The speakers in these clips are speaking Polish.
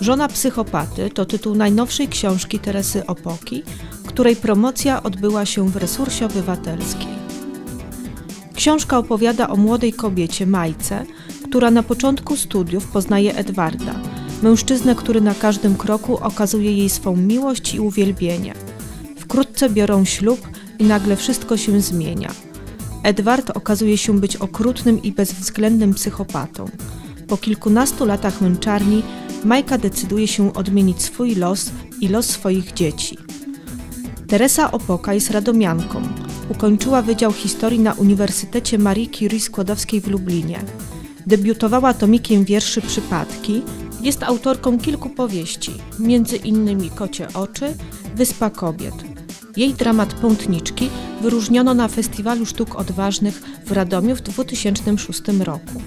Żona psychopaty to tytuł najnowszej książki Teresy Opoki, której promocja odbyła się w Resursie Obywatelskiej. Książka opowiada o młodej kobiecie Majce, która na początku studiów poznaje Edwarda, mężczyznę, który na każdym kroku okazuje jej swą miłość i uwielbienie. Wkrótce biorą ślub i nagle wszystko się zmienia. Edward okazuje się być okrutnym i bezwzględnym psychopatą. Po kilkunastu latach męczarni Majka decyduje się odmienić swój los i los swoich dzieci. Teresa Opoka jest radomianką. Ukończyła Wydział Historii na Uniwersytecie Marii Curie Skłodowskiej w Lublinie. Debiutowała tomikiem wierszy Przypadki. Jest autorką kilku powieści, między innymi Kocie oczy, Wyspa kobiet. Jej dramat Pątniczki wyróżniono na Festiwalu Sztuk Odważnych w Radomiu w 2006 roku.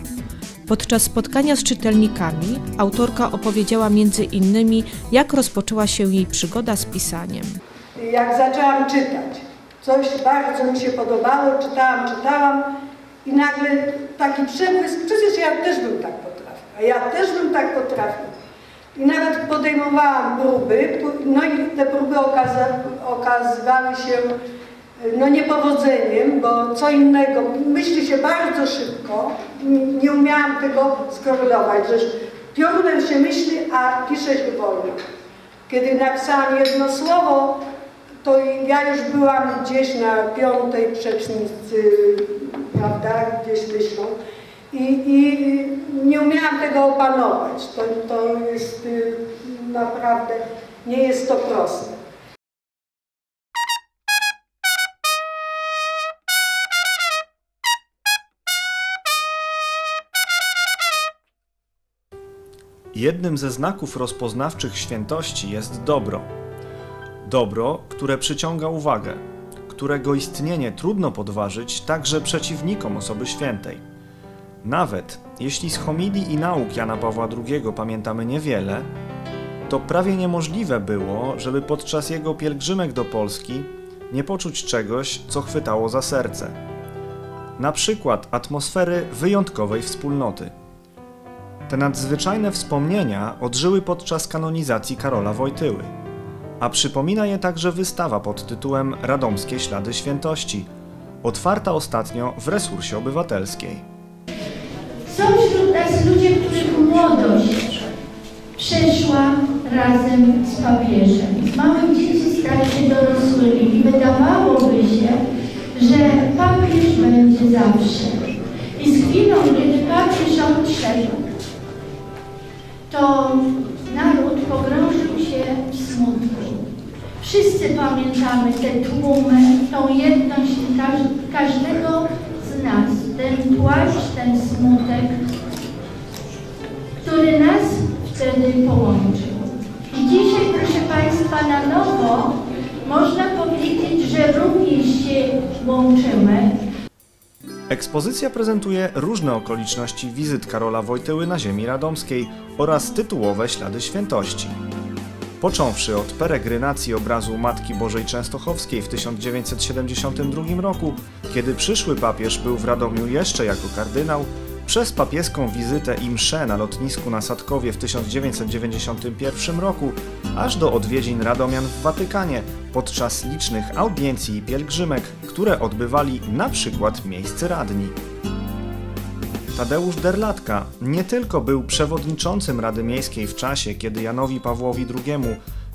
Podczas spotkania z czytelnikami autorka opowiedziała innymi, jak rozpoczęła się jej przygoda z pisaniem. jak zaczęłam czytać. Coś bardzo mi się podobało, czytałam, czytałam i nagle taki przebłysk, przecież ja też bym tak potrafił, a ja też bym tak potrafił. I nawet podejmowałam próby, no i te próby okaza okazywały się no niepowodzeniem, bo co innego, myśli się bardzo szybko, nie umiałam tego skorelować, że piorunem się myśli, a pisze się wolno. Kiedy napisałam jedno słowo, to ja już byłam gdzieś na piątej przecznicy, prawda, gdzieś myślą. I, I nie umiałam tego opanować. To, to jest y, naprawdę, nie jest to proste. Jednym ze znaków rozpoznawczych świętości jest dobro. Dobro, które przyciąga uwagę, którego istnienie trudno podważyć także przeciwnikom osoby świętej. Nawet jeśli z homilii i nauk Jana Pawła II pamiętamy niewiele, to prawie niemożliwe było, żeby podczas jego pielgrzymek do Polski nie poczuć czegoś, co chwytało za serce. Na przykład atmosfery wyjątkowej wspólnoty. Te nadzwyczajne wspomnienia odżyły podczas kanonizacji Karola Wojtyły, a przypomina je także wystawa pod tytułem Radomskie Ślady Świętości, otwarta ostatnio w resursie obywatelskiej. Są wśród nas ludzie, których młodość przeszła razem z papieżem. Z małych dzieci stali się dorosłymi i wydawałoby się, że papież będzie zawsze. I z chwilą, kiedy papież odszedł, to się smutku. Wszyscy pamiętamy te tłumy, tą jedność każ- każdego z nas, ten płacz, ten smutek, który nas wtedy połączył. I dzisiaj, proszę Państwa, na nowo można powiedzieć, że również się łączymy, Ekspozycja prezentuje różne okoliczności wizyt Karola Wojtyły na ziemi radomskiej oraz tytułowe ślady świętości. Począwszy od peregrynacji obrazu Matki Bożej Częstochowskiej w 1972 roku, kiedy przyszły papież był w Radomiu jeszcze jako kardynał, przez papieską wizytę i mszę na lotnisku na Sadkowie w 1991 roku, aż do odwiedzin Radomian w Watykanie podczas licznych audiencji i pielgrzymek, które odbywali na przykład miejscy radni. Tadeusz Derlatka nie tylko był przewodniczącym Rady Miejskiej w czasie, kiedy Janowi Pawłowi II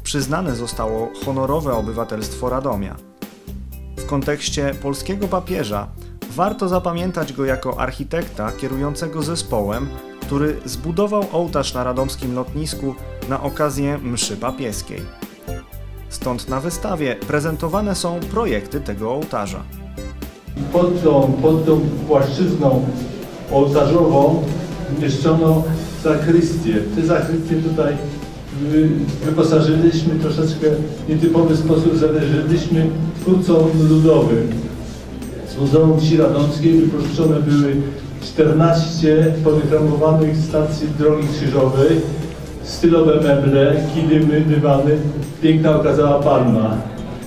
przyznane zostało honorowe obywatelstwo Radomia. W kontekście polskiego papieża warto zapamiętać go jako architekta kierującego zespołem, który zbudował ołtarz na radomskim lotnisku na okazję mszy papieskiej. Stąd na wystawie prezentowane są projekty tego ołtarza. pod tą, pod tą płaszczyzną ołtarzową umieszczono zakrystię. Te zakrystię tutaj wy, wyposażyliśmy troszeczkę w nietypowy sposób, zależyliśmy twórcom ludowym. Z Muzeum Wsi Radomskiej wypożyczone były 14 podychromowanych stacji drogi krzyżowej, stylowe meble, kidymy, dywany, piękna okazała palma.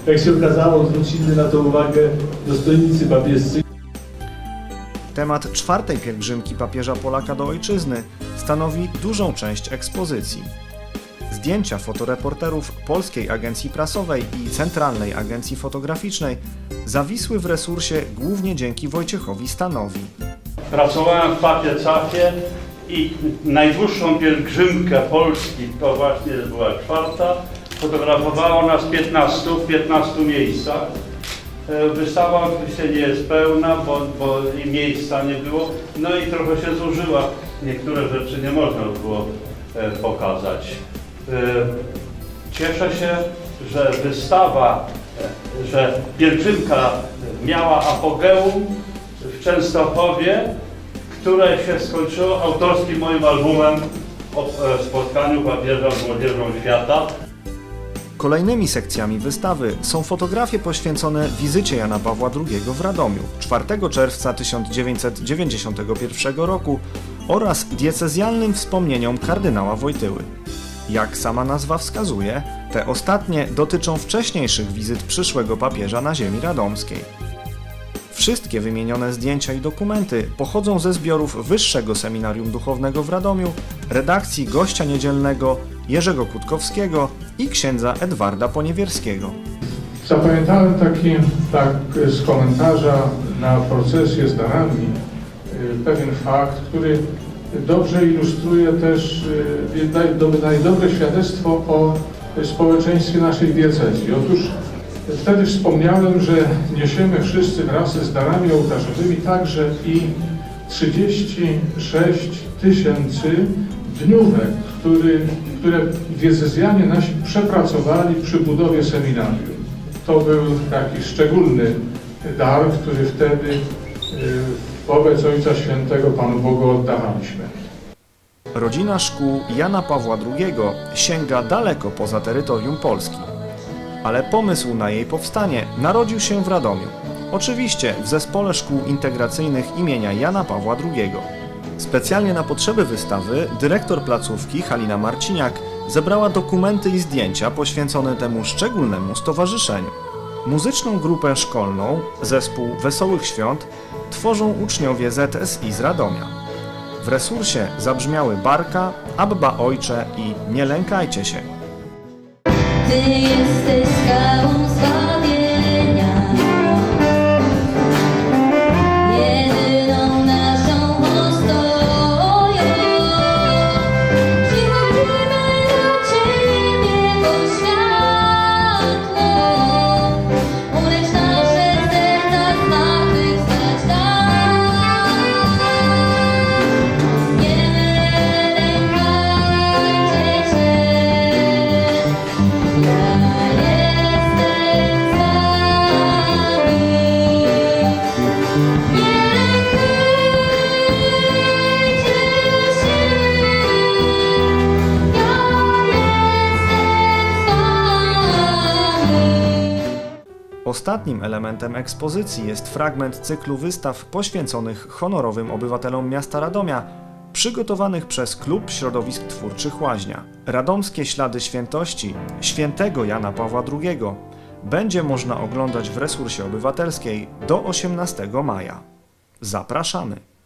Jak się okazało, zwrócili na to uwagę dostojnicy papiescy. Temat czwartej pielgrzymki papieża Polaka do ojczyzny stanowi dużą część ekspozycji. Zdjęcia fotoreporterów Polskiej Agencji Prasowej i Centralnej Agencji Fotograficznej zawisły w resursie głównie dzięki Wojciechowi Stanowi. Pracowałem w Papie Cafie i najdłuższą pielgrzymkę Polski, to właśnie była czwarta, fotografowało nas 15 w 15 miejscach. E, Wystawa oczywiście nie jest pełna, bo, bo miejsca nie było, no i trochę się zużyła. Niektóre rzeczy nie można było e, pokazać. E, Cieszę się, że wystawa, że pielgrzymka miała apogeum w Częstochowie, które się skończyło autorskim moim albumem o spotkaniu papieża z młodzieżą świata. Kolejnymi sekcjami wystawy są fotografie poświęcone wizycie Jana Pawła II w Radomiu 4 czerwca 1991 roku oraz diecezjalnym wspomnieniom kardynała Wojtyły. Jak sama nazwa wskazuje, te ostatnie dotyczą wcześniejszych wizyt przyszłego papieża na ziemi radomskiej. Wszystkie wymienione zdjęcia i dokumenty pochodzą ze zbiorów Wyższego Seminarium Duchownego w Radomiu, redakcji gościa niedzielnego Jerzego Kutkowskiego i księdza Edwarda Poniewierskiego. Zapamiętałem taki, tak z komentarza na procesję z darami, y, pewien fakt, który dobrze ilustruje też, y, daje daje dobre świadectwo o społeczeństwie naszej diecezji. Otóż wtedy wspomniałem, że niesiemy wszyscy wraz z darami ołtarzowymi także i 36 tysięcy dniówek, który, które diecezjanie nasi przepracowali przy budowie seminarium. To był taki szczególny dar, który wtedy y, wobec Ojca Świętego Panu Bogu oddawaliśmy. Rodzina szkół Jana Pawła II sięga daleko poza terytorium Polski. Ale pomysł na jej powstanie narodził się w Radomiu. Oczywiście w Zespole Szkół Integracyjnych imienia Jana Pawła II. Specjalnie na potrzeby wystawy dyrektor placówki Halina Marciniak zebrała dokumenty i zdjęcia poświęcone temu szczególnemu stowarzyszeniu. Muzyczną grupę szkolną, zespół Wesołych Świąt, tworzą uczniowie ZSI z Radomia. W resursie zabrzmiały Barka, Abba Ojcze i Nie lękajcie się. Ty jesteś Ostatnim elementem ekspozycji jest fragment cyklu wystaw poświęconych honorowym obywatelom miasta Radomia, przygotowanych przez Klub Środowisk Twórczych Łaźnia. Radomskie ślady świętości świętego Jana Pawła II będzie można oglądać w resursie obywatelskiej do 18 maja. Zapraszamy!